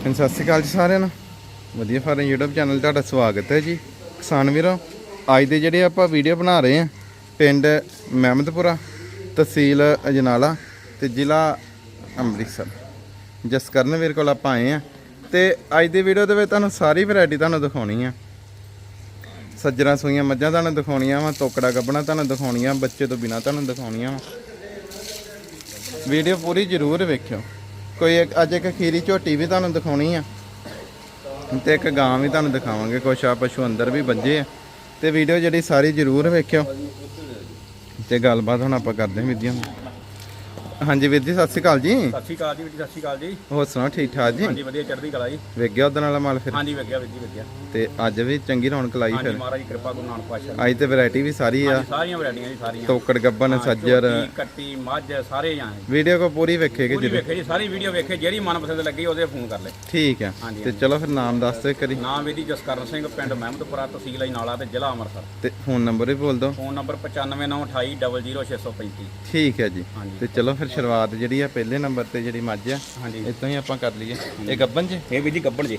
ਹਾਂਜੀ, ਸਤਿ ਸ਼੍ਰੀ ਅਕਾਲ ਜੀ ਸਾਰਿਆਂ ਨੂੰ। ਵਧੀਆ ਫਾਰਮ YouTube ਚੈਨਲ 'ਤੇ ਤੁਹਾਡਾ ਸਵਾਗਤ ਹੈ ਜੀ। ਕਿਸਾਨ ਵੀਰੋ ਅੱਜ ਦੇ ਜਿਹੜੇ ਆਪਾਂ ਵੀਡੀਓ ਬਣਾ ਰਹੇ ਹਾਂ ਪਿੰਡ ਮਹਿਮਦਪੁਰਾ ਤਹਿਸੀਲ ਅਜਨਾਲਾ ਤੇ ਜ਼ਿਲ੍ਹਾ ਅੰਮ੍ਰਿਤਸਰ। ਜਸਕਰਨ ਵੀਰ ਕੋਲ ਆਪਾਂ ਆਏ ਆ ਤੇ ਅੱਜ ਦੀ ਵੀਡੀਓ ਦੇ ਵਿੱਚ ਤੁਹਾਨੂੰ ਸਾਰੀ ਵੈਰਾਈਟੀ ਤੁਹਾਨੂੰ ਦਿਖਾਉਣੀ ਆ। ਸੱਜਰਾਂ ਸੂਈਆਂ ਮੱਝਾਂ ਤੁਹਾਨੂੰ ਦਿਖਾਉਣੀਆਂ ਵਾ ਤੋਕੜਾ ਗੱਬਣਾ ਤੁਹਾਨੂੰ ਦਿਖਾਉਣੀਆਂ ਬੱਚੇ ਤੋਂ ਬਿਨਾ ਤੁਹਾਨੂੰ ਦਿਖਾਉਣੀਆਂ ਵਾ। ਵੀਡੀਓ ਪੂਰੀ ਜ਼ਰੂਰ ਵੇਖਿਓ। ਕੋਈ ਇੱਕ ਅੱਜ ਇੱਕ ਖੀਰੀ ਝੋਟੀ ਵੀ ਤੁਹਾਨੂੰ ਦਿਖਾਉਣੀ ਆ। ਤੇ ਇੱਕ ਗਾਂ ਵੀ ਤੁਹਾਨੂੰ ਦਿਖਾਵਾਂਗੇ, ਕੁਛ ਆ ਪਸ਼ੂ ਅੰਦਰ ਵੀ ਵੱਜੇ ਆ। ਤੇ ਵੀਡੀਓ ਜਿਹੜੀ ਸਾਰੀ ਜ਼ਰੂਰ ਵੇਖਿਓ। ਤੇ ਗੱਲਬਾਤ ਹੁਣ ਆਪਾਂ ਕਰਦੇ ਹਾਂ ਵੀਰ ਜੀ ਹਾਂਜੀ ਵੀਰ ਜੀ ਸਤਿ ਸ਼੍ਰੀ ਅਕਾਲ ਜੀ। ਸਤਿ ਸ਼੍ਰੀ ਅਕਾਲ ਜੀ ਵੀਰ ਜੀ ਸਤਿ ਸ਼੍ਰੀ ਅਕਾਲ ਜੀ। ਹੋਰ ਸੁਣਾਓ ਠੀਕ ਠਾਕ ਜੀ? ਹਾਂਜੀ ਵਧੀਆ ਚੜ੍ਹਦੀ ਕਲਾ ਜੀ। ਵੇਖ ਗਿਆ ਉਹਦੇ ਨਾਲ ਮਾਲ ਫਿਰ? ਹਾਂਜੀ ਵਧੀਆ ਵੀਰ ਜੀ ਤੇ ਅੱਜ ਵੀ ਚੰਗੀ ਰੌਣਕ ਲਾਈ ਹਾਂਜੀ ਫਿਰ? ਮਹਾਰਾਜ ਦੀ ਕਿਰਪਾ ਗੁਰੂ ਨਾਨਕ ਪਾਤਸ਼ਾਹ ਅੱਜ ਤੇ ਵੈਰਾਈਟੀ ਵੀ ਸਾਰੀ ਆ। ਹਾਂਜੀ ਸਾਰੀਆਂ ਵੈਰਾਈਟੀਆਂ ਜੀ ਸਾਰੀਆਂ। ਤੋਕੜ ਗੱਬਨ ਸੱਜਰ। ਝੋਟੀ, ਕੱਟੀ ਮੱਝ ਸਾਰੇ ਆਂ ਵੀਡੀਓ ਕੋ ਪੂਰੀ ਵੇਖੇਗੇ ਪੂਰੀ ਜੀ ਵੇਖੇ ਜੀ ਸਾਰੀ ਵੀਡੀਓ ਵੇਖੇ ਜਿਹੜੀ ਮਨਪਸੰਦ ਲੱਗੀ ਉਹਦੇ ਫੋਨ ਕਰ ਲੈ। ਠੀਕ ਆ। ਹਾਂਜੀ, ਤੇ ਚਲੋ ਫਿਰ ਨਾਮ ਦੱਸ ਦਿਓ ਕਰੀ ਨਾਮ ਇਹਦੀ ਜਸਕਰਨ ਸਿੰਘ ਪਿੰਡ ਮਹਿਮਦਪੁਰਾ ਤਹਿਸੀਲ ਨਾਲਾ ਤੇ ਜ਼ਿਲ੍ਹਾ ਅੰਮ੍ਰਿਤਸਰ। ਤੇ ਫੋਨ ਨੰਬਰ ਵੀ ਬੋਲ ਦਿਓ। ਫੋਨ ਨੰਬਰ 9598200635 ਠੀਕ ਹੈ ਜੀ। ਹਾਂਜੀ। ਤੇ ਚਲੋ ਫਿਰ ਸ਼ੁਰੂਆਤ ਜਿਹੜੀ ਆ ਪਹਿਲੇ ਨੰਬਰ ਤੇ ਜਿਹੜੀ ਮੱਝ ਆ ਹਾਂਜੀ। ਇਤੋਂ ਹੀ ਆਪਾਂ ਕਰ ਲਈਏ। ਇਹ ਗੱਬਨ ਜੀ? ਇਹ ਵੀਰ ਜੀ ਗੱਬਣ ਜੀ।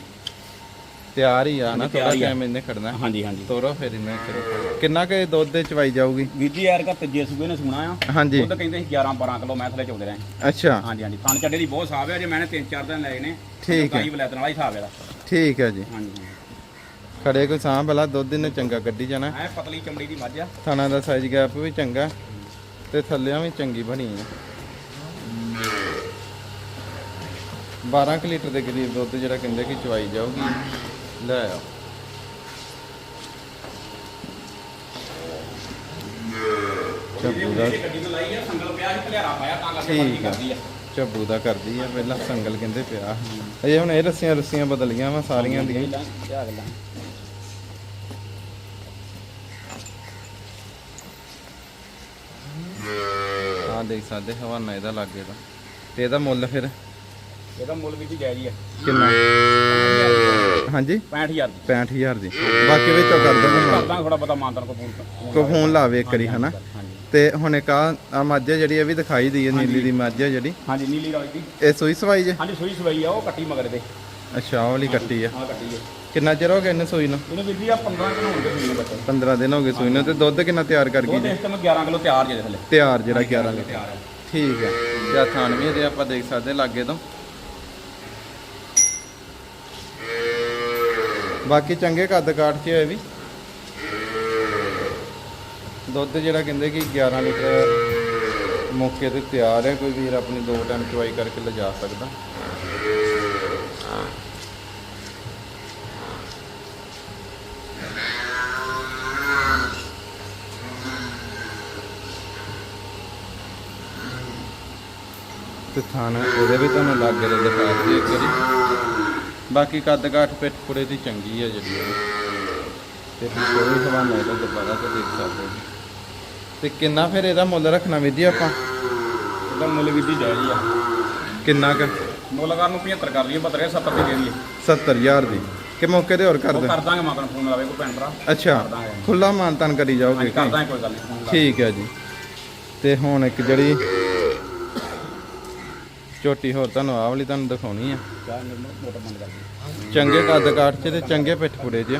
ਤਿਆਰ ਹੀ ਆ ਨਾ ਥੋੜਾ ਆ। ਟਾਈਮ ਇਹਨੇ ਖੜਨਾ ਹਾਂਜੀ ਹਾਂਜੀ। ਤੋਰੋ ਫਿਰ ਇਹਨੇ ਕਰੋ। ਕਿੰਨਾ ਕੁ ਦੁੱਧ ਦੇ ਚਵਾਈ ਜਾਊਗੀ? ਵੀਰ ਜੀ ਯਾਰ ਕਾ ਤੀਜੇ ਸੂਬੇ ਨੇ ਸੁਣਾ ਆ। ਹਾਂਜੀ। ਉਹ ਤਾਂ ਕਹਿੰਦੇ ਸੀ 11 12 ਕਿਲੋ ਮੈਂ ਥਲੇ ਚੋਦੇ ਰਹੇ। ਅੱਛਾ। ਹਾਂਜੀ ਹਾਂਜੀ। ਥਣ ਚੱਡੇ ਦੀ ਬਹੁਤ ਸਾਫ਼ ਹੈ ਜੇ ਮੈਨੇ ਤਿੰਨ ਚਾਰ ਦਿਨ ਲਏ ਨੇ ਠੀਕ ਹੈ। ਗਾਈ ਵਲੈਤਨ ਵਾਲਾ ਹੀ ਹਿਸਾਬ ਇਹਦਾ। ਠੀਕ ਹੈ ਜੀ। ਹਾਂਜੀ ਖੜੇ ਕੋਈ ਸਾਂਭ ਵਾਲਾ ਦੁੱਧ ਇਹਨੇ ਚੰਗਾ ਕੱਢੀ ਜਾਣਾ। ਐ ਪਤਲੀ ਚਮੜੀ ਦੀ ਮੱਝ ਆ। ਥਾਣਾ ਦਾ ਸਾਈਜ਼ ਗੈਪ ਵੀ ਚੰਗਾ ਤੇ ਥੱਲਿਆਂ ਵੀ ਚੰਗੀ ਬਣੀ ਹੈ 12 ਕੁ ਲੀਟਰ ਦੇ ਕਰੀਬ ਦੁੱਧ ਜਿਹੜਾ ਕਹਿੰਦੇ ਕਿ ਚਵਾਈ ਜਾਊਗੀ। ਲੈ ਆਓ। ਚੱਬੂ ਦਾ ਠੀਕ ਆ। ਚੱਬੂ ਦਾ ਕਰਦੀ ਆ। ਪਹਿਲਾਂ ਸੰਗਲ ਕਹਿੰਦੇ ਪਿਆ। ਅਜੇ ਹੁਣ ਇਹ ਰੱਸੀਆਂ ਰੱਸੀਆਂ ਬਦਲੀਆਂ ਵਾ ਸਾਰੀਆਂ ਦੀਆਂ। ਹੀ। ਦੇਖ ਸਕਦੇ, ਹਵਾਨਾ ਇਹਦਾ ਲੱਗੇ ਦਾ ਤੇ ਇਹਦਾ ਮੁੱਲ ਫਿਰ? ਇਹਦਾ ਮੁੱਲ ਵੀ ਜੀ ਜਾਇਜ਼ ਹੀ ਆ ਕਿੰਨਾ ਹਾਂਜੀ। 65000 ਦੀ। 65000 ਦੀ। ਬਾਕੀ ਵਿੱਚੋਂ ਕਰ ਦੋਗੇ ਕਰਦਾ ਥੋੜਾ ਬਹੁਤਾ ਮਾਨਤਨ ਕੋ ਪੂਰ ਕੋ ਫੋਨ ਲਾਵੇ ਇੱਕ ਵਾਰੀ ਹਨਾ? ਹਾਂਜੀ। ਤੇ ਹੁਣ ਇੱਕ ਆ ਆਹ ਮੱਝ ਆ ਜਿਹੜੀ ਇਹ ਵੀ ਦਿਖਾਈ ਦੀ ਹੈ ਨੀਲੀ ਦੀ ਮੱਝ ਆ ਜਿਹੜੀ। ਹਾਂਜੀ ਨੀਲੀ ਰਾਜ ਦੀ। ਇਹ ਸੂਈ ਸਵਾਈ ਜੇ? ਹਾਂਜੀ ਸੂਈ ਸਵਾਈ ਆ ਉਹ ਕੱਟੀ ਮਗਰ ਦੇ। ਅੱਛਾ ਉਹ ਵਾਲੀ ਕੱਟੀ ਆ। ਆ ਕੱਟੀ ਆ। ਕਿੰਨਾ ਚਿਰ ਹੋ ਗਿਆ ਇਹਨੇ ਸੂਈ ਨੂੰ? ਇਹਨੂੰ ਵੀਰ ਜੀ ਆ 15 ਕਿਲੋ ਹੋਣਗੇ ਸੂਈ ਨੂੰ ਬੱਚੇ। 15 ਦਿਨ ਹੋ ਗਏ ਸੂਈ ਨੂੰ ਤੇ ਦੁੱਧ ਕਿੰਨਾ ਤਿਆਰ ਕਰ ਗਈ ਉਹ ਜੀ? ਦੇਖ ਤੇ ਮੈਂ 11 ਕਿਲੋ ਤਿਆਰ ਜੇ ਥੱਲੇ। ਤਿਆਰ ਜਿਹੜਾ 11 ਲੀਟਰ ਤਿਆਰ ਆ। ਠੀਕ ਹੈ ਤੇ ਆ। ਥਾਣ ਵੀ ਇਹਦੇ ਆਪਾਂ ਦੇਖ ਸਕਦੇ ਲਾਗੇ ਤੋਂ। ਬਾਕੀ ਚੰਗੇ ਕੱਦ ਕਾਠ ਚ ਹੈ ਵੀ। ਦੁੱਧ ਜਿਹੜਾ ਕਹਿੰਦੇ ਕਿ 11 ਲੀਟਰ ਮੌਕੇ ਤੇ ਤਿਆਰ ਹੈ, ਕੋਈ ਵੀਰ ਆਪਣੀ ਦੋ ਟਾਈਮ ਚਵਾਈ ਕਰਕੇ ਲਿਜਾ ਸਕਦਾ। ਤੇ ਥਾਣ ਉਹਦੇ ਵੀ ਤੁਹਾਨੂੰ ਲਾਗੇ ਦੇ ਦਿਖਾ ਦਈਏ ਇੱਕ ਵਾਰੀ। ਬਾਕੀ ਕੱਦ ਕਾਠ ਪਿੱਠ ਪੁੜੇ ਦੀ ਚੰਗੀ ਹੈ ਜਿਹੜੀ ਉਹ। ਤੇ ਕੋਈ ਹਵਾਨਾ ਇਹਦਾ ਦੁਬਾਰਾ ਤੇ ਦੇਖ ਸਕਦੇ ਜੀ ਤੇ ਕਿੰਨਾ ਫਿਰ ਇਹਦਾ ਮੁੱਲ ਰੱਖਣਾ ਵੀਰ ਜੀ ਆਪਾਂ? ਇਹਦਾ ਮੁੱਲ ਜਾਇਜ਼ ਹੀ ਆ। ਕਿੰਨਾ ਕੁ? ਮੁੱਲ ਕਰਨ ਨੂੰ 75 ਕਰ ਲਈਏ 72 70 ਦੀ ਦੇ ਦਈਏ 70000 ਦੀ। ਕਿ ਮੌਕੇ ਤੇ ਹੋਰ ਕਰ ਉਹ ਦੇ? ਕਰ ਦਾਂਗੇ ਮਗਰ ਫੋਨ ਲਾਵੇ ਕੋਈ ਭੈਣ ਭਰਾ। ਅੱਛਾ ਦਾਂਗੇ। ਖੁੱਲਾ ਮਾਨਤਾਨ ਕਰੀ ਜਾਓਗੇ ਹਾਂਜੀ ਕਰ ਦਾਂਗੇ ਕੋਈ ਗੱਲ ਨਹੀਂ ਫੋਨ ਲਾ ਠੀਕ ਹੈ ਜੀ। ਤੇ ਹੁਣ ਇੱਕ ਜਿਹੜੀ ਝੋਟੀ ਹੋਰ ਤੁਹਾਨੂੰ ਆਹ ਵਾਲੀ ਤੁਹਾਨੂੰ ਦਿਖਾਉਣੀ ਆ। ਚੰਗੇ ਕੱਦ ਕਾਠ ਚ ਤੇ ਚੰਗੇ ਪਿੱਠ ਪੁੜੇ ਚ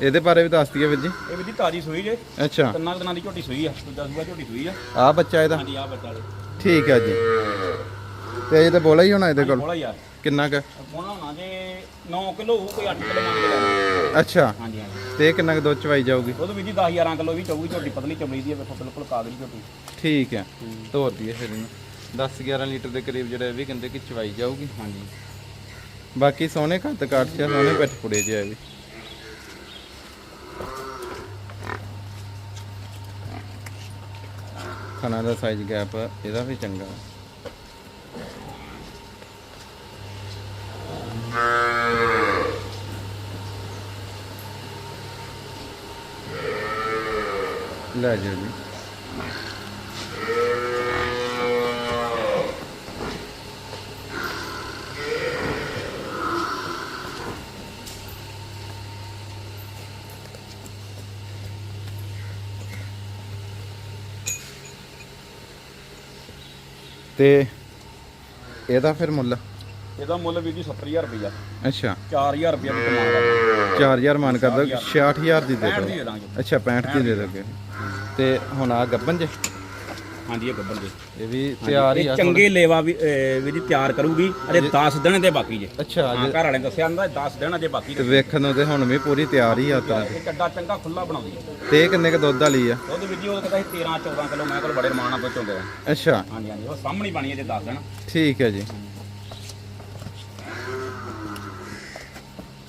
ਇਹਦੇ ਬਾਰੇ ਵੀ ਦੱਸ ਦਈਏ ਵੀਰ ਜੀ। ਇਹ ਵੀ ਦੀ ਤਾਜੀ ਸੂਈ ਜੇ। ਅੱਛਾ। ਤਿੰਨਾਂ ਦਿਨਾਂ ਦੀ ਝੋਟੀ ਸੂਈ ਆ ਦੂਜਾ ਸੂਆ ਝੋਟੀ ਸੂਈ ਆ। ਆਹ ਬੱਚਾ ਇਹਦਾ? ਹਾਂਜੀ ਆ ਬੱਚਾ ਵਾਲੇ ਠੀਕ ਹੈ ਜੀ। ਤੇ ਇਹ ਤੇ ਬੋਲਾ ਹੀ ਹੋਣਾ ਇਹਦੇ ਕੋਲ? ਬੋਲਾ ਯਾਰ ਕਿੰਨਾ ਕੁ? ਪੋਣਾ ਹੋਣਾ ਜੇ 9 ਕਿਲੋ ਹੋਊ ਕੋਈ 8 ਕਿਲੋ ਮੰਗ ਕੇ ਲੈਣਾ। ਅੱਛਾ। ਹਾਂਜੀ ਹਾਂਜੀ। ਤੇ ਕਿੰਨਾ ਕੁ ਦੁੱਧ ਚਵਾਈ ਜਾਊਗੀ? ਉਹ ਵੀ ਦੀ 10 11 ਕਿਲੋ ਵੀ ਚੌਗੀ ਝੋਟੀ ਪਤਲੀ ਚਮੜੀ ਦੀ ਆ ਵੇਖੋ ਬਿਲਕੁਲ ਕਾਗਜ਼ੀ ਝੋਟੀ। ਠੀਕ ਹੈ। ਤੋਰ ਦਈਏ ਫਿਰ ਇਹਨੂੰ। 10 11 ਲੀਟਰ ਦੇ ਕਰੀਬ ਜਿਹੜਾ ਇਹ ਵੀ ਕਹਿੰਦੇ ਕਿ ਚਵਾਈ ਜਾਊਗੀ ਹਾਂਜੀ। ਬਾਕੀ ਸੋਹਣੇ ਕੱਦ ਕਾਠ ਚ ਆ, ਪਿੱਠ ਪੁੜੇ ਚ ਵੀ। ਖਾਣਾ ਦਾ ਸਾਈਜ਼ ਗੈਪ ਇਹਦਾ ਵੀ ਚੰਗਾ ਲੈ ਜਾਓ ਜੀ। ਤੇ ਇਹਦਾ ਫਿਰ ਮੁੱਲ? ਇਹਦਾ ਮੁੱਲ ਵੀ ਜੀ 70000 ਰੁਪਇਆ ਅੱਛਾ। 4000 ਰੁਪਇਆ ਵਿੱਚ ਮੰਗ ਕਰਦਾ 4000 ਮਾਨ ਕਰ ਦੋ 66000 ਦੀ ਦੇ 65 ਦੋ ਅੱਛਾ 65 ਦੀ ਦੇ ਦੋਗੇ ਤੇ ਹੁਣ ਆ ਗੱਬਨ ਜੇ? ਹਾਂਜੀ ਇਹ ਗੱਬਰ ਜੀ ਇਹ ਵੀ ਤਿਆਰ ਹੀ ਇਹ ਆ ਚੰਗੇ ਲੇਵਾ ਵੀ ਅਹ, ਵੀ ਜੀ ਤਿਆਰ ਕਰੂਗੀ। ਅਜੇ 10 ਦਿਨ ਦੇ ਬਾਕੀ ਜੇ। ਅੱਛਾ ਹਾਂ ਅੱਜ ਘਰ ਵਾਲੇ ਨੇ ਦੱਸਿਆ ਹੁੰਦਾ 10 ਦਿਨ ਅਜੇ ਬਾਕੀ ਤੇ ਨੇ। ਵੇਖਣ ਨੂੰ ਤੇ ਹੁਣ ਵੀ ਪੂਰੀ ਤਿਆਰ ਹੀ ਆ ਤਰ੍ਹਾਂ ਇਹ ਕੱਡਾ ਚੰਗਾ ਖੁੱਲਾ ਬਣਾਉਂਦੀ ਹੈ ਤੇ ਇਹ ਕਿੰਨੇ ਕ ਦੁੱਧ ਵਾਲੀ ਆ? ਉਹਦੇ ਵਿੱਚ ਜੀ ਉਹ ਕਹਿੰਦਾ ਸੀ 13 14 ਕਿਲੋ ਮੈਂ ਕੋਲ ਬੜੇ ਰਮਾਨ ਨਾਲ ਪਹੁੰਚਾਉਂਦੇ ਆ ਅੱਛਾ। ਹਾਂਜੀ ਹਾਂਜੀ ਉਹ ਸਾਹਮਣੇ ਹੀ ਬਣੀ ਹੈ ਜੇ 10 ਦਿਨ। ਠੀਕ ਹੈ ਜੀ।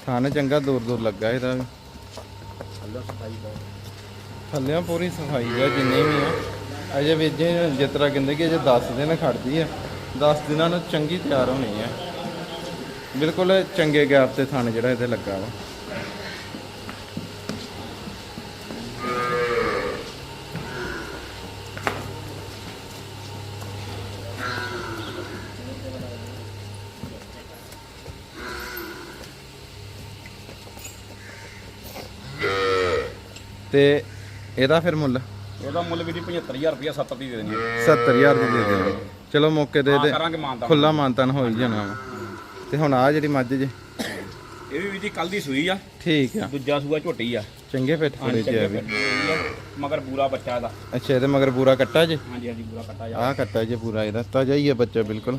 ਥਾਨ ਚੰਗਾ ਦੂਰ ਦੂਰ ਲੱਗਾ ਇਹਦਾ ਵੀ। ਥੱਲੇ ਪੂਰੀ ਸਫ਼ਾਈ ਆ ਜਿੰਨੀ ਵੀ ਆ। ਅਜੇ ਵੀ ਜੇ ਜਿਸ ਤਰ੍ਹਾਂ ਕਹਿੰਦੇ ਕਿ ਅਜੇ 10 ਦਿਨ ਖੜਦੀ ਹੈ। 10 ਦਿਨਾਂ ਨੂੰ ਚੰਗੀ ਤਿਆਰ ਹੋਣੀ ਹੈ। ਬਿਲਕੁਲ ਚੰਗੇ ਗੈਪ ਤੇ ਥਣ ਜਿਹੜਾ ਇਹਦੇ ਲੱਗਾ ਵਾ। ਤੇ ਇਹਦਾ ਫਿਰ ਮੁੱਲ? ਇਹਦਾ ਮੁੱਲ ਵੀ ਜੀ 75000 ਰੁਪਇਆ 70 ਦੀ ਦੇ ਦੇਣੀ ਹੈ 70000 ਦੀ ਦੇ ਦੇਣੀ। ਚਲੋ ਮੌਕੇ ਦੇ ਹਾਂ ਦੇ। ਕਰਾਂਗੇ ਮਾਨਤਾ ਖੁੱਲਾ ਮਾਨਤਨ ਹੋ ਹੀ ਜਾਣਾ ਵਾ। ਤੇ ਹੁਣ ਆ ਜਿਹੜੀ ਮੱਝ ਜੇ। ਇਹ ਵੀ ਵੀ ਜੀ ਕੱਲ ਦੀ ਸੂਈ ਆ। ਠੀਕ ਆ। ਦੂਜਾ ਸੂਆ ਝੋਟੀ ਆ। ਚੰਗੇ ਫਿੱਟ ਫੜੇ ਚ ਆ ਵੀ ਮਗਰ ਪੂਰਾ ਬੱਚਾ ਇਹਦਾ। ਅੱਛਾ ਇਹਦੇ ਮਗਰ ਪੂਰਾ ਕੱਟਾ ਜੇ? ਹਾਂਜੀ ਹਾਂਜੀ ਪੂਰਾ ਕੱਟਾ ਜਾ। ਆਹ ਕੱਟਾ ਜੇ ਪੂਰਾ ਇਹਦਾ। ਤਾਜ਼ਾ ਹੀ ਹੈ ਬੱਚਾ ਬਿਲਕੁਲ।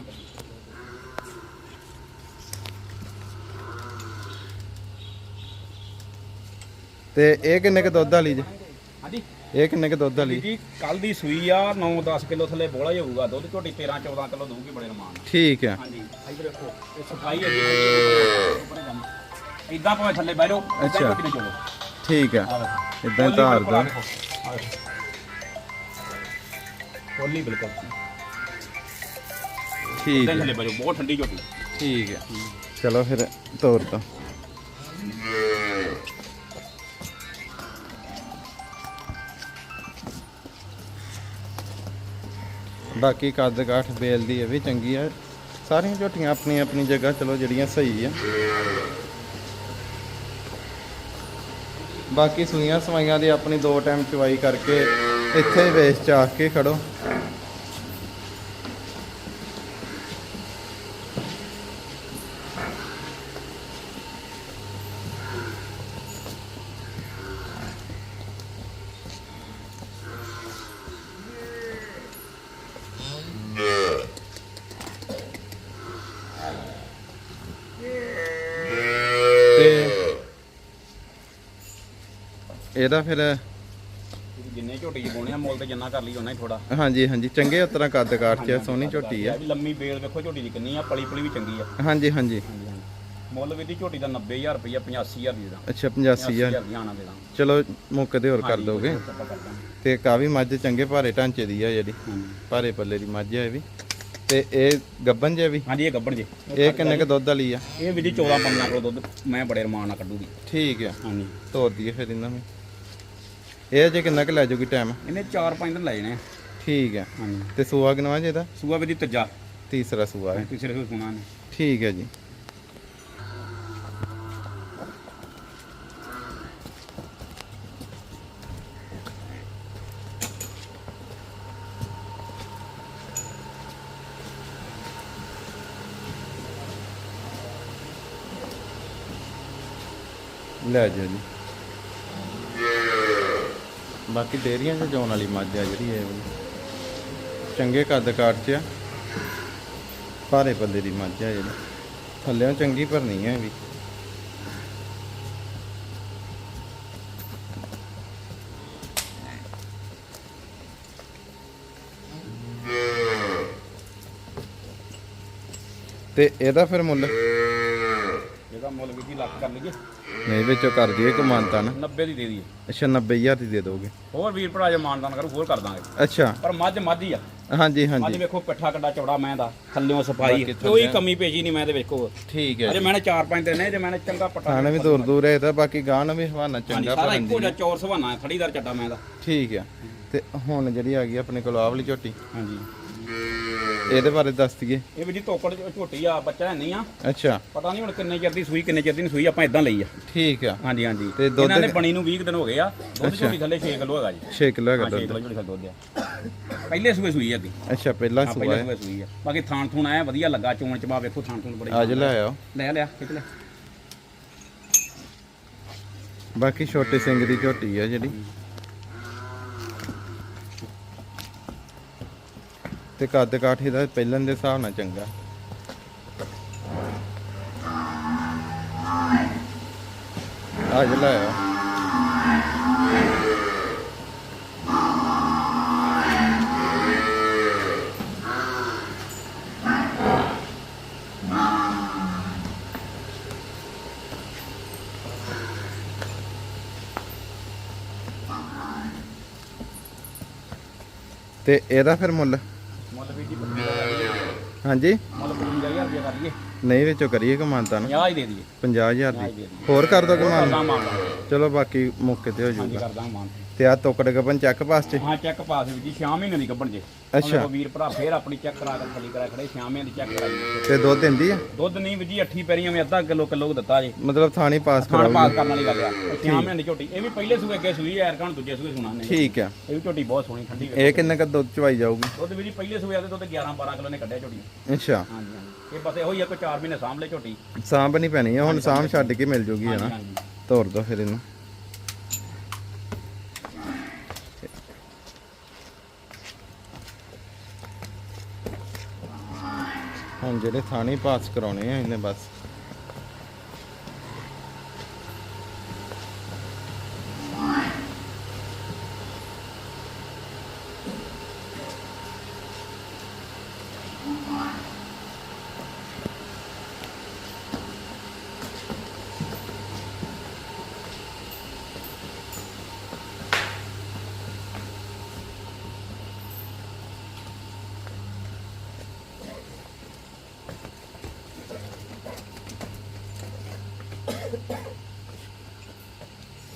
ਤੇ ਇਹ ਕਿੰਨੇ ਕ ਦੁੱਧ ਵਾਲੀ ਜੇ? ਹਾਂਜੀ। ਇਹ ਕਿੰਨੇ ਕ ਦੁੱਧ ਵਾਲੀ? ਜੀ ਕੱਲ ਦੀ ਸੂਈ ਆ 9-10 ਕਿਲੋ ਥੱਲੇ ਬੋਲਾ ਹੀ ਹੋਊਗਾ ਦੁੱਧ ਝੋਟੀ 13-14 ਕਿਲੋ ਦਊਗੀ ਬੜੇ ਰਮਾਨ ਨਾਲ। ਠੀਕ ਆ। ਹਾਂਜੀ ਇੱਧਰ ਦੇਖੋ ਇਹ ਸਫ਼ਾਈ ਹੈ ਜੀ ਇਦਾਂ ਭਾਵੇਂ ਥੱਲੇ ਬਹਿ ਜਾਓ ਅੱਛਾ। ਝੋਟੀ ਨੂੰ ਚਲੋ। ਠੀਕ ਆ। ਇਦਾਂ ਧਾਰ ਦੋ। ਕੋਲੀ ਬਿਲਕੁਲ। ਠੀਕ ਆ। ਥੱਲੇ ਬਹਿ ਜਾਓ ਬਹੁਤ ਠੰਡੀ ਝੋਟੀ। ਠੀਕ ਆ। ਚਲੋ ਫਿਰ ਤੋਰ ਦੋ। ਬਾਕੀ ਕੱਦ ਕਾਠ ਬੇਲ ਦੀ ਇਹ ਵੀ ਚੰਗੀ ਆ। ਸਾਰੀਆਂ ਝੋਟੀਆਂ ਆਪਣੀ ਆਪਣੀ ਜਗ੍ਹਾ, ਚਲੋ ਜਿਹੜੀਆਂ ਸਹੀ ਆ। ਬਾਕੀ ਸੂਈਆਂ ਸਵਾਈਆਂ ਦੀ ਆਪਣੀ ਦੋ ਟਾਈਮ ਚਵਾਈ ਕਰਕੇ ਇੱਥੇ ਵੇਚ ਚਾਕ ਕੇ ਖੜੋ। ਇਹਦਾ ਫਿਰ ਜਿੰਨੇ ਝੋਟੀ ਪਾਉਣੇ ਆ ਮੁੱਲ ਤੇ ਜਿੰਨਾ ਕਰ ਲਈ ਉਹਨਾਂ ਹੀ ਥੋੜਾ ਹਾਂਜੀ ਹਾਂਜੀ ਚੰਗੇ ਉਤਰਾ ਕੱਦ ਕਾਠ ਚ ਸੋਹਣੀ ਝੋਟੀ ਆ। ਲੰਮੀ ਬੇਲ ਵੇਖੋ ਝੋਟੀ ਦੀ ਕਿੰਨੀ ਆ ਪਲੀ ਪਲੀ ਵੀ ਚੰਗੀ ਆ। ਹਾਂਜੀ ਹਾਂਜੀ। ਮੁੱਲ ਵੀ ਦੀ ਝੋਟੀ ਦਾ 90000 ਰੁਪਇਆ 85000 ਦੀ ਦਾ ਅੱਛਾ 85000 ਦੀ ਆਣਾ ਦੇ ਦਾਂ ਚਲੋ ਮੌਕੇ ਤੇ ਹੋਰ ਕਰ ਦੋਗੇ। ਤੇ ਕਾਫੀ ਮੱਝ ਚੰਗੇ ਭਾਰੇ ਢਾਂਚੇ ਦੀ ਆ ਜਿਹੜੀ। ਭਾਰੇ ਪੱਲੇ ਦੀ ਮੱਝ ਆ ਇਹ ਵੀ। ਤੇ ਇਹ ਗੱਬਨ ਜੇ ਵੀ? ਹਾਂਜੀ ਇਹ ਗੱਬਣ ਜੀ। ਇਹ ਕਿੰਨੇ ਕ ਦੁੱਧ ਵਾਲੀ ਆ? ਇਹ ਵੀ ਜੀ 14 15 ਕਿਲੋ ਦੁੱਧ ਮੈਂ ਬੜੇ ਰਮਾਨ ਨਾਲ ਕੱਢੂਗੀ। ਠੀਕ ਆ। ਹਾਂਜੀ। ਤੋਰ ਦਈਏ ਫਿਰ ਇਹਨਾਂ ਨੂੰ। ਇਹ ਜੇ ਕਿੰਨਾ ਕ ਲੈ ਜਾਊਗੀ ਟਾਈਮ ਇਹਨੇ 4-5 ਦਿਨ ਲੈ ਜਾਣੇ ਆ। ਠੀਕ ਆ। ਹਾਂਜੀ। ਤੇ ਸੂਆ ਕਿਨਵਾ ਜੇ ਇਹਦਾ? ਸੂਆ ਵੀ ਦੀ ਤੱਜਾ। ਤੀਸਰਾ ਸੂਆ। ਹੈ ਤੀਸਰੇ ਸੂ ਸੁਣਾ ਨੇ ਠੀਕ ਹੈ ਜੀ। ਲੈ ਜਾਓ ਜੀ। ਬਾਕੀ ਡੇਰੀਆਂ 'ਚ ਜਾਣ ਵਾਲੀ ਮੱਝ ਆ ਜਿਹੜੀ ਇਹ ਚੰਗੇ ਕੱਦ ਕਾਟ 'ਚ ਆ। ਭਾਰੇ ਪੱਲੇ ਦੀ ਮੱਝ ਆ ਜਿਹੜੀ ਥੱਲਿਆਂ ਚੰਗੀ ਭਰਨੀ ਹੈ ਵੀ ਤੇ ਇਹਦਾ ਫਿਰ ਮੁੱਲ? ਇਹਦਾ ਮੁੱਲ ਵੀ ਜੀ ਲੱਖ ਕਰ ਲਈਏ ਨਹੀਂ ਵਿੱਚੋਂ ਕਰ ਦਈਏ ਕਮਾਨਤਾ ਨਾ 90 ਦੀ ਦੇ ਦਈਏ। ਅੱਛਾ 90000 ਦੀ ਦੇ ਦੋਗੇ। ਹੋਰ ਵੀਰ ਭਰਾ ਜੇ ਮਾਨਦਾਨ ਕਰੂ ਹੋਰ ਕਰ ਦਾਂਗੇ। ਅੱਛਾ। ਪਰ ਮੱਝ ਮੱਝ ਹੀ ਆ। ਹਾਂਜੀ ਅੱਜ ਹਾਂਜੀ ਵੇਖੋ ਪਿੱਠਾ ਕੱਡਾ ਚੌੜਾ ਮੈਂ ਦਾ ਥੱਲਿਓਂ ਸਫ਼ਾਈ। ਬਾਕੀ ਕੋਈ ਕਮੀ ਭੇਜੀ ਨਹੀਂ ਮੈਂ ਤੇ ਵੇਖੋ। ਠੀਕ ਹੈ ਅਜੇ ਜੀ। ਮੈਨੇ 4-5 ਦਿਨ ਨੇ ਜੇ ਮੈਨੇ ਚੰਗਾ ਪਟਾ ਖਾਣਾ ਵੀ ਦੂਰ ਦੂਰ ਹੈ ਤਾਂ ਬਾਕੀ ਗਾਂ ਨੂੰ ਵੀ ਹਵਾਨਾ ਹਾਂਜੀ ਚੰਗਾ ਸਾਰਾ ਭਰਨ ਇੱਕੋ ਦੀ ਜਿਹਾ ਚੌਰ ਸਵਾਨਾ ਖੜੀਦਾਰ ਚੱਡਾ ਮੈਂ ਦਾ। ਠੀਕ ਆ ਤੇ ਹੁਣ ਜਿਹੜੀ ਆ ਗਈ ਆਪਣੇ ਕੋਲ ਆਹ ਵਾਲੀ ਝੋਟੀ। ਹਾਂਜੀ। ਇਹਦੇ ਬਾਰੇ ਦੱਸ ਦਈਏ। ਇਹ ਵੀ ਜੀ ਤੋਕੜ ਝੋਟੀ ਆ ਬੱਚਾ ਹੈ ਨਹੀਂ ਆ। ਅੱਛਾ। ਪਤਾ ਨਹੀਂ ਹੁਣ ਕਿੰਨੇ ਚਿਰ ਦੀ ਸੂਈ ਕਿੰਨੇ ਚਿਰ ਦੀ ਨਹੀਂ ਸੂਈ ਆਪਾਂ ਇਦਾਂ ਲਈ ਆ। ਠੀਕ ਆ। ਹਾਂਜੀ ਹਾਂਜੀ। ਤੇ ਦੁੱਧ- ਇਹਨਾਂ ਨੇ ਬਣੀ ਨੂੰ 20 ਕੁ ਦਿਨ ਹੋ ਗਏ ਆ। ਦੁੱਧ। ਝੋਟੀ ਥੱਲੇ 6 ਕਿਲੋ ਹੈਗਾ ਜੀ। 6 ਕਿਲੋ ਹੈਗਾ 6 ਦੁੱਧ। ਕਿਲੋ ਝੋਟੀ ਦੁੱਧ ਆ। ਪਹਿਲੇ ਸੂਏ ਸੂਈ ਆ ਅੱਗੇ। ਅੱਛਾ ਪਹਿਲਾ ਸੂਆ ਪਹਿਲੇ ਸੂਏ ਸੂਈ ਆ। ਬਾਕੀ ਥਾਣ ਥੂਣ ਆਇਆ ਵਧੀਆ ਲੱਗਾ ਚੋਣ ਚਬਾ ਵੇਖੋ ਥਾਣ ਥੂਣ ਬੜੇ ਅੱਜ ਲੈ ਆਓ। ਲੈ ਲਿਆ ਖਿੱਚ ਲੈ ਬਾਕੀ ਛੋਟੇ ਸਿੰਘ ਦੀ ਝੋਟੀ ਆ ਜਿਹੜੀ। ਤੇ ਕੱਦ ਕਾਠੀ ਦਾ ਪਹਿਲਾਂ ਦੇ ਹਿਸਾਬ ਨਾਲ ਚੰਗਾ। ਅੱਜ ਲੈ ਆਓ ਤੇ ਇਹਦਾ ਫਿਰ ਮੁੱਲ? ਹਾਂਜੀ। ਮੁੱਲ 55000 ਰੁਪਏ ਕਰ ਲਈਏ ਨਹੀਂ ਵਿੱਚੋਂ ਕਰੀਏ ਕਮਾਨਤਾ ਨੂੰ। 50 ਹੀ ਦੇ ਦਈਏ। 50000 50 ਦੀ। ਹੋਰ ਕਰ ਦੋ ਕਮਾਨ। ਚਲੋ ਬਾਕੀ ਮੌਕੇ ਤੇ ਹੋ ਹਾਂਜੀ ਜਾਊਗਾ। ਕਰਦਾ ਮਾਨ ਤੇ ਆ ਟੁਕੜ ਗੱਪਨ ਚੱਕ ਪਾਸ ਚ? ਹਾਂ ਚੈੱਕ ਪਾਸ ਵੀ ਜੀ 6 ਮਹੀਨੇ ਦੀ ਕੱਢਣ ਜੇ। ਅੱਛਾ। ਉਹ ਵੀਰ ਭਰਾ ਫੇਰ ਆਪਣੀ ਚੈੱਕ ਕਰਾ ਕੇ ਥੱਲੀ ਕਰਾ ਖੜੇ 6 ਮਹੀਨੇ ਦੀ ਚੈੱਕ ਕਰਾਈ ਤੇ ਦੁੱਧ ਦਿੰਦੀ ਆ? ਦੁੱਧ ਨਹੀਂ ਵੀ ਜੀ ਅੱਠੀ ਪੈਰੀਆਂ ਵਿੱਚ ਅੱਧਾ ਕਿਲੋ ਕਿਲੋ ਦਿੱਤਾ ਜੇ। ਮਤਲਬ ਥਾਣੀ ਪਾਸ ਖਾਣ ਪਾਸ ਕਰਾਉਗੀ ਕਰਨ ਵਾਲੀ ਗੱਲ ਆ। 6 ਮਹੀਨੇ ਦੀ ਝੋਟੀ ਇਹ ਵੀ ਪਹਿਲੇ ਸੂਏ ਅੱਗੇ ਸੂਈ ਐਰ ਕਾਣ ਦੂਜੇ ਸੂਏ ਸੁਣਾ ਨੇ ਠੀਕ ਆ। ਇਹ ਵੀ ਝੋਟੀ ਬਹੁਤ ਸੋਹਣੀ ਠੰਡੀ ਵੇ ਇਹ ਕਿੰਨੇ ਕ ਦੁੱਧ ਚਵਾਈ ਜਾਊਗੀ? ਦੁੱਧ ਵੀ ਜੀ ਪਹਿਲੇ ਸੂਏ ਆਦੇ ਦੁੱਧ 11 12 ਕਿਲੋ ਨੇ ਕੱਢਿਆ ਝੋਟੀ ਅੱਛਾ। ਹਾਂਜੀ ਹਾਂਜੀ। ਇਹ ਬਸ ਇਹੋ ਹੀ ਆ ਕੋਈ 4 ਮਹੀਨੇ ਸਾਂਭ ਲੈ ਝੋਟੀ। ਸਾਂਭ ਨਹੀਂ ਪੈਣੀ ਆ ਹੁਣ ਸਾਂਭ ਛੱਡ ਕੇ ਮਿਲ ਜੂਗੀ ਹਾਂਜੀ। ਤੋਰ ਦੋ ਫਿਰ ਇਹਨੂੰ ਹੁਣ ਜਿਹੜੇ ਥਾਣੀ ਪਾਸ ਕਰਾਉਣੇ ਆ ਇਹਨੇ ਬਸ।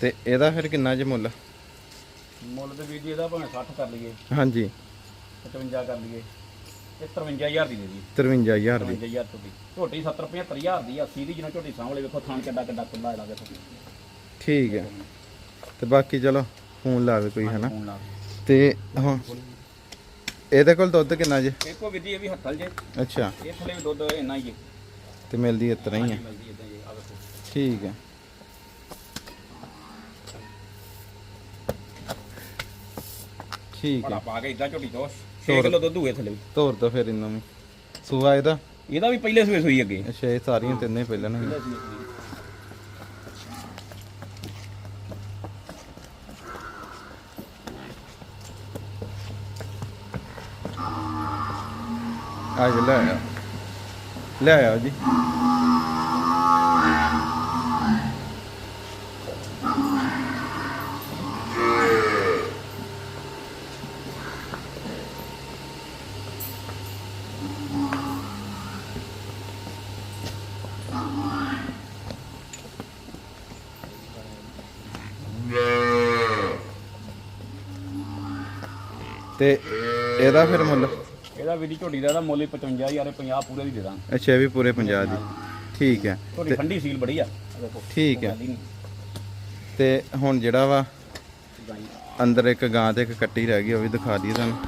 ਤੇ ਇਹਦਾ ਫਿਰ ਕਿੰਨਾ ਜੇ ਮੁੱਲ? ਮੁੱਲ ਤੇ ਵੀ ਜੀ ਇਹਦਾ ਭਾਵੇਂ 60 ਕਰ ਲਈਏ। ਹਾਂਜੀ। 55 ਕਰ ਲਈਏ। ਇਹ 53000 ਦੀ ਦੇ ਦੀ। 53000 ਦੀ 55000 ਝੋਟੀ ਝੋਟੀ 70 75000 ਦੀ 80 ਦੀ ਜਿਹਨਾਂ ਝੋਟੀ ਸਾਹਮਣੇ ਵੇਖੋ ਥਾਣ ਕਿੱਡਾ ਕਿੱਡਾ ਖੁੱਲਾ ਹੈ ਲਾਗੇ ਠੀਕ ਹੈ। ਤੇ ਬਾਕੀ ਚਲੋ ਫੋਨ ਲਾਵੇ ਕੋਈ ਹਨਾ? ਤੇ ਹੁਣ ਇਹਦੇ ਕੋਲ ਦੁੱਧ ਕਿੰਨਾ ਜੇ? ਦੇਖੋ ਵਿਧੀ ਇਹ ਵੀ ਹੱਥਲ ਜੇ ਅੱਛਾ। ਇਹ ਥਲੇ ਦੁੱਧ ਇੰਨਾ ਹੀ ਹੈ। ਤੇ ਮਿਲਦੀ ਇਸ ਤਰ੍ਹਾਂ ਹੀ ਹੈ ਮਿਲਦੀ ਇਦਾਂ ਜੀ ਆ ਵੇਖੋ ਠੀਕ ਹੈ। ਠੀਕ ਬੜਾ ਹੈ ਪਾ ਕੇ ਇਦਾਂ ਝੋਟੀ ਤੋਂ। 6 ਤੋਰ। ਕਿਲੋ ਦੁੱਧ ਹੋਏ ਥਲੇ ਵੀ ਤੋਰ ਦੋ ਫਿਰ ਇਹਨੂੰ ਵੀ। ਸੂਆ ਇਹਦਾ? ਇਹਦਾ ਵੀ ਪਹਿਲੇ ਸੂਏ ਸੂਈ ਅੱਗੇ। ਅੱਛਾ ਇਹ ਸਾਰੀਆਂ ਤਿੰਨੇ ਪਹਿਲਾਂ ਨੇ। ਅੱਜ ਲੈ ਆਇਆ। ਲੈ ਆਇਆ ਜੀ। ਤੇ ਇਹਦਾ ਫਿਰ ਮੁੱਲ? ਇਹਦਾ ਵਿਧੀ ਝੋਟੀ ਦਾ ਇਹਦਾ ਮੁੱਲ ਹੀ 55000 50 ਪੂਰੇ ਦੀ ਦੇ ਦਾਂਗੇ। ਅੱਛਾ ਇਹ ਵੀ ਪੂਰੇ 50 ਦੀ। ਠੀਕ ਹੈ। ਝੋਟੀ ਠੰਡੀ ਸੀਲ ਬੜੀ ਆ। ਦੇਖੋ ਠੀਕ ਹੈ। ਤੇ ਹੁਣ ਜਿਹੜਾ ਵਾ। ਅੰਦਰ ਇੱਕ ਗਾਂ ਤੇ ਇੱਕ ਕੱਟੀ ਰਹਿ ਗਈ ਉਹ ਵੀ ਦਿਖਾ ਦਈਏ ਤੁਹਾਨੂੰ।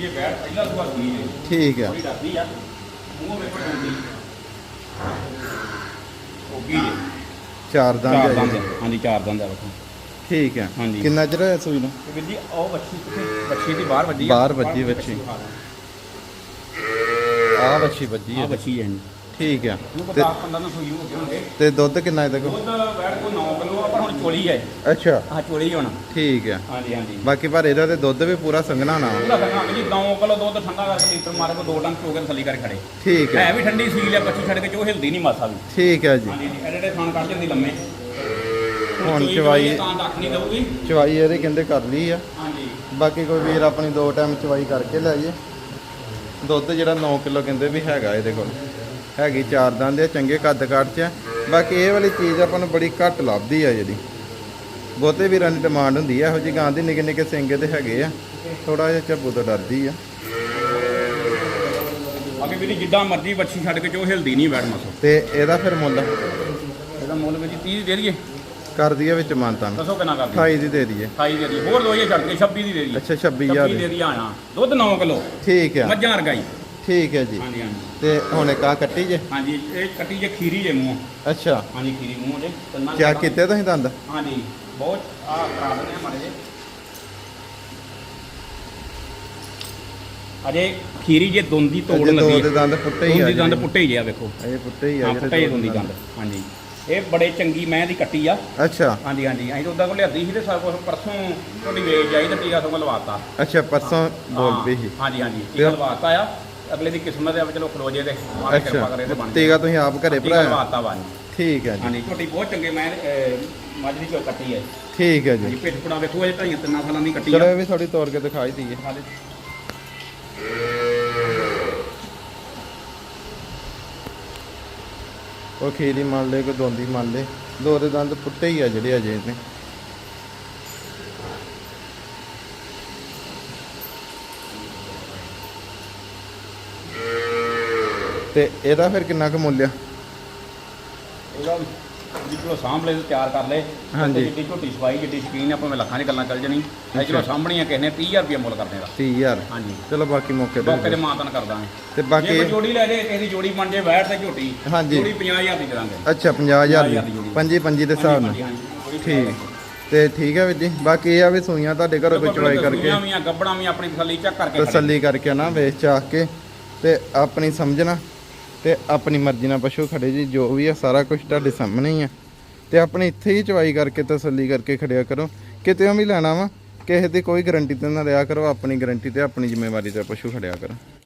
ਇਹ ਬੈਠ ਪਹਿਲਾ ਸੁਭਾ ਸੂਈ ਹੈ। ਠੀਕ ਹੈ। ਥੋੜੀ ਡਰਦੀ ਆ। ਮੂੰਹ ਵੇਖੋ ਡਰਦੀ। ਉਹ ਕੀ ਚਾਰ ਦੰਦ। ਹਾਂਜੀ ਚਾਰ ਦੰਦ ਆ ਵੇਖੋ। ਠੀਕ ਹੈ। ਹਾਂਜੀ। ਕਿੰਨਾ ਚਿਰ ਹੋਇਆ ਸੂਈ ਨੂੰ? ਤੇ ਵੀਰ ਜੀ ਉਹ ਬੱਚੀ ਕਿੱਥੇ ਬੱਚੀ ਦੀ ਬਾਹਰ ਵੱਜੀ ਆ। ਬਾਹਰ ਵੱਜੀ ਬੱਚੀ। ਆਹ ਵੱਛੀ ਵੱਜੀ ਆ ਹੈ ਬੱਚੀ ਹੈ ਜੀ। ਠੀਕ ਹੈ। ਨੂੰ ਤੇ 10 15 ਨੂੰ ਸੂਈ ਹੋ ਗਏ ਹੋਣਗੇ ਤੇ ਦੁੱਧ ਕਿੰਨਾ ਇਹਦੇ ਕੋਲ? ਦੁੱਧ ਬੈਠ ਕੋ 9 ਕਿਲੋ ਆ ਪਰ ਹੁਣ ਚੋਲੀ ਹੈ ਅੱਛਾ। ਆ ਚੋਲੀ ਹੁਣ। ਠੀਕ ਹੈ। ਹਾਂਜੀ ਹਾਂਜੀ। ਬਾਕੀ ਪਰ ਇਹਦਾ ਤੇ ਦੁੱਧ ਵੀ ਪੂਰਾ ਸੰਘਣਾ ਨਾ ਉਹਦਾ ਸੰਗਾ ਜੀ। 9 ਕਿਲੋ ਦੁੱਧ ਠੰਡਾ ਕਰਕੇ ਲੀਟਰ ਮਾਰੇ ਕੋ ਦੋ ਟਨ ਚੋ ਕੇ ਥੱਲੀ ਕਰ ਖੜੇ। ਠੀਕ ਹੈ। ਹੈ ਵੀ ਠੰਡੀ ਸੀਲ ਆ ਬੱਚੀ ਛੱਡ ਕੇ ਚੋ ਹਿਲਦੀ ਨਹੀਂ ਮਾਸਾ ਵੀ। ਠੀਕ ਹੈ ਜੀ। ਹਾਂਜੀ ਐਡੇ ਐਡੇ ਖਾਣ ਕੱਢ ਜਾਂਦੀ ਲੰਮੇ। ਹੁਣ ਚਵਾਈ- ਤਾਂ ਨਹੀਂ ਦਊਗੀ। ਚਵਾਈ ਇਹਦੇ ਕਹਿੰਦੇ ਕਰ ਲਈ ਆ। ਹਾਂਜੀ। ਬਾਕੀ ਕੋਈ ਵੀਰ ਆਪਣੀ ਦੋ ਟਾਈਮ ਚਵਾਈ ਕਰਕੇ ਲੈ ਜੇ ਦੁੱਧ ਜਿਹੜਾ 9 ਕਿਲੋ ਕਹਿੰਦੇ ਵੀ ਹੈਗਾ ਇਹਦੇ ਕੋਲ। ਹੈਗੀ ਚਾਰ ਦੰਦ ਆ ਚੰਗੇ ਕੱਦ ਕਾਠ ਚ। ਬਾਕੀ ਇਹ ਵਾਲੀ ਚੀਜ਼ ਆਪਾਂ ਨੂੰ ਬੜੀ ਘੱਟ ਲੱਭਦੀ ਆ ਜਿਹੜੀ। ਬਹੁਤੇ ਵੀਰਾਂ ਦੀ ਡਿਮਾਂਡ ਹੁੰਦੀ ਆ ਇਹੋ ਜਿਹੀ ਗਾਂ ਦੀ ਨਿੱਕੇ ਨਿੱਕੇ ਸਿੰਗੇ ਤੇ ਹੈਗੇ ਆ। ਥੋੜਾ ਜਿਹਾ ਝੱਬੂ ਤੋਂ ਡਰਦੀ ਆ। ਅੱਗੇ ਵੀ ਜਿੱਦਾਂ ਮਰਜ਼ੀ ਬੱਚੀ ਛੱਡ ਕੇ ਚੋ ਹਿਲਦੀ ਨਹੀਂ ਬੈਠ ਮਸੋ। ਤੇ ਇਹਦਾ ਫਿਰ ਮੁੱਲ? ਇਹਦਾ ਮੁੱਲ ਵੀ ਜੀ 30 ਦੇ ਦਈਏ ਕਰ ਦਈਏ ਵਿੱਚ ਮਾਨਤਾਨ ਦੱਸੋ ਕਿੰਨਾ ਕਰਦੀ 28 ਦੀ ਦੇ ਦਈਏ। 28 ਦੇ ਦੀ ਹੋਰ ਦੋ ਇਹ ਛੱਡ ਕੇ 26 ਦੀ ਦੇ ਦੀ ਅੱਛਾ 26000 26 ਦੀ। ਦੇ ਦੀ ਆਣਾ। ਦੁੱਧ 9 ਕਿਲੋ। ਠੀਕ ਆ। ਮੱਝਾਂ ਰਗਾਈ ਠੀਕ ਹੈ ਜੀ। ਹਾਂਜੀ ਹਾਂਜੀ। ਤੇ ਹੁਣ ਇੱਕ ਆ ਕੱਟੀ ਜੇ। ਹਾਂਜੀ ਇਹ ਕੱਟੀ ਜੇ ਖੀਰੀ ਜੇ ਮੂੰਹ। ਅੱਛਾ। ਹਾਂਜੀ ਖੀਰੀ ਮੂੰਹ ਦੇ। ਤਿੰਨਾਂ ਕਿਆ ਜਗ੍ਹਾ- ਕੀਤੇ ਤੁਸੀਂ ਦੰਦ? ਹਾਂਜੀ ਬਹੁਤ ਆ ਕਰਾ ਦਿੰਦੇ ਆ ਮਾੜੇ ਜੇ ਅਜੇ ਖੀਰੀ ਜੇ ਦੁੰਦੀ ਤੋੜ ਅਜੇ ਦੋ ਲੱਗੀ। ਦੇ ਦੰਦ ਪੁੱਟੇ ਹੀ ਆ ਦੁੰਦੀ ਦੰਦ ਜਿਹੜੇ। ਪੁੱਟੇ ਹੀ ਆ ਵੇਖੋ। ਇਹ ਪੁੱਟੇ ਹੀ ਆ ਹਾਂ ਜਿਹੜੇ ਪੁੱਟੇ ਹੀ ਦੋ ਦੁੰਦੀ। ਦੰਦ। ਹਾਂਜੀ। ਇਹ ਬੜੇ ਚੰਗੀ ਮੈਂ ਦੀ ਕੱਟੀ ਆ। ਅੱਛਾ। ਹਾਂਜੀ ਹਾਂਜੀ। ਅਸੀਂ ਤਾਂ ਉਦਾਂ ਕੋਲ ਲਿਆਦੀ ਸੀ ਤੇ ਸਭ ਕੁਝ ਪਰਸੋਂ ਤੁਹਾਡੀ ਵੇਚ ਜਾਈ ਤੇ ਟੀਕਾ ਸਗੋਂ ਲਵਾਤਾ। ਅੱਛਾ ਪਰਸੋਂ ਬੋਲ ਪਈ ਸੀ। ਹਾਂਜੀ ਹਾਂਜੀ। ਟੀਕਾ ਲਵਾਤਾ ਆ। ਅਗਲੇ ਦੀ ਕਿਸਮਤ ਆ ਚਲੋ ਖਲੋ ਜੇ ਤੇ ਮਾਰੇ ਕਿਰਪਾ ਕਰੇ ਤੇ ਬਣ ਤੀਗਾ ਤੁਸੀਂ ਆਪ ਘਰੇ ਟੀਕਾ ਭਰਾਇਆ? ਲਵਾਤਾ ਵਾ ਜੀ। ਠੀਕ ਹੈ ਜੀ। ਹਾਂਜੀ ਝੋਟੀ ਬਹੁਤ ਚੰਗੇ ਮੈਂ ਅਹ, ਮੱਝ ਦੀ ਚੋ ਕੱਟੀ ਹੈ ਠੀਕ ਹੈ ਜੀ। ਹਾਂਜੀ ਪਿੱਠ ਪੁੜਾ ਵੇਖੋ ਇਹ ਢਾਈਆਂ ਤਿੰਨਾਂ ਸਾਲਾਂ ਦੀ ਕੱਟੀ ਚਲੋ ਆ ਇਹ ਵੀ ਥੋੜੀ ਤੋੜ ਕੇ ਦਿਖਾਈ ਦਈਏ ਹਾਲੇ ਕੋਈ ਖੀਰੀ ਮੰਨ ਲੈ ਕੋਈ ਦੋਂਦੀ ਮੰਨ ਲੈ। ਦੋ ਦੇ ਦੰਦ ਪੁੱਟੇ ਹੀ ਆ ਜਿਹੜੇ ਅਜੇ ਨੇ ਤੇ ਇਹਦਾ ਫਿਰ ਕਿੰਨਾ ਕੁ ਮੁੱਲ ਆ? ਇਹਦਾ ਚਲੋ ਸਾਂਭਲੇ ਤੇ ਤਿਆਰ ਕਰ ਲਏ। ਹਾਂਜੀ। ਤੇ ਜਿੱਡੀ ਝੋਟੀ ਸਵਾਈ ਜਿੱਡੀ ਸ਼ਕੀਨ ਆਪਾਂ ਮੈਂ ਲੱਖਾਂ ਦੀ ਗੱਲਾਂ ਚੱਲ ਜਣੀ। ਇਹ ਚਲੋ ਸਾਂਭਣੀਆਂ ਕਿਸੇ ਨੇ 30000 ਰੁਪਏ ਮੁੱਲ ਕਰਦੇ ਦਾ 30000 ਹਾਂਜੀ। ਚਲੋ ਬਾਕੀ ਮੌਕੇ ਮੌਕੇ ਤੇ ਤੇ ਮਾਤਨ ਕਰ ਦਾਂਗੇ। ਤੇ ਜੇ ਬਾਕੀ ਕੋਈ ਜੋੜੀ ਲੈ ਜੇ ਕਿਸੇ ਦੀ ਜੋੜੀ ਬਣ ਜੇ ਬੈਠ ਤੇ ਝੋਟੀ ਹਾਂਜੀ। ਜੋੜੀ 50000 ਦੀ ਦੇ ਦਾਂਗੇ ਅੱਛਾ 50000 ਦੀ। ਦੀ ਜੋੜੀ। ਪੰਜੀ ਪੰਜੀ ਦੇ ਹਿਸਾਬ ਨਾਲ। ਠੀਕ। ਤੇ ਠੀਕ ਹੈ ਵੀਰ ਜੀ। ਬਾਕੀ ਇਹ ਆ ਵੀ ਸੂਈਆਂ ਤੁਹਾਡੇ ਘਰੋਂ ਕੋਈ ਚਵਾਈ ਕਰਕੇ। ਸੂਈਆਂ ਵੀ ਆ ਗੱਬੜਾਂ ਵੀ ਆਪਣੀ ਤਸੱਲੀ ਚੈੱਕ ਕਰਕੇ। ਤਸੱਲੀ ਕਰਕੇ ਨਾ ਵੇਚ ਚਾਕ ਕੇ। ਤੇ ਆਪਣੀ ਸਮਝਣਾ ਤੇ ਆਪਣੀ ਮਰਜ਼ੀ ਨਾਲ ਪਸ਼ੂ ਖੜੇ ਜੀ, ਜੋ ਵੀ ਆ, ਸਾਰਾ ਕੁਝ ਤੁਹਾਡੇ ਸਾਹਮਣੇ ਹੀ ਆ। ਤੇ ਆਪਣੇ ਇੱਥੇ ਹੀ ਚਵਾਈ ਕਰਕੇ, ਤਸੱਲੀ ਕਰਕੇ ਖੜਿਆ ਕਰੋ। ਕਿਤੇ ਵੀ ਲੈਣਾ ਵਾ, ਕਿਸੇ ਦੀ ਕੋਈ ਗਾਰੰਟੀ ਤੇ ਨਾ ਰਿਹਾ ਕਰੋ, ਆਪਣੀ ਗਾਰੰਟੀ ਤੇ ਆਪਣੀ ਜ਼ਿੰਮੇਵਾਰੀ ਤੇ ਪਸ਼ੂ ਖੜਿਆ ਕਰੋ।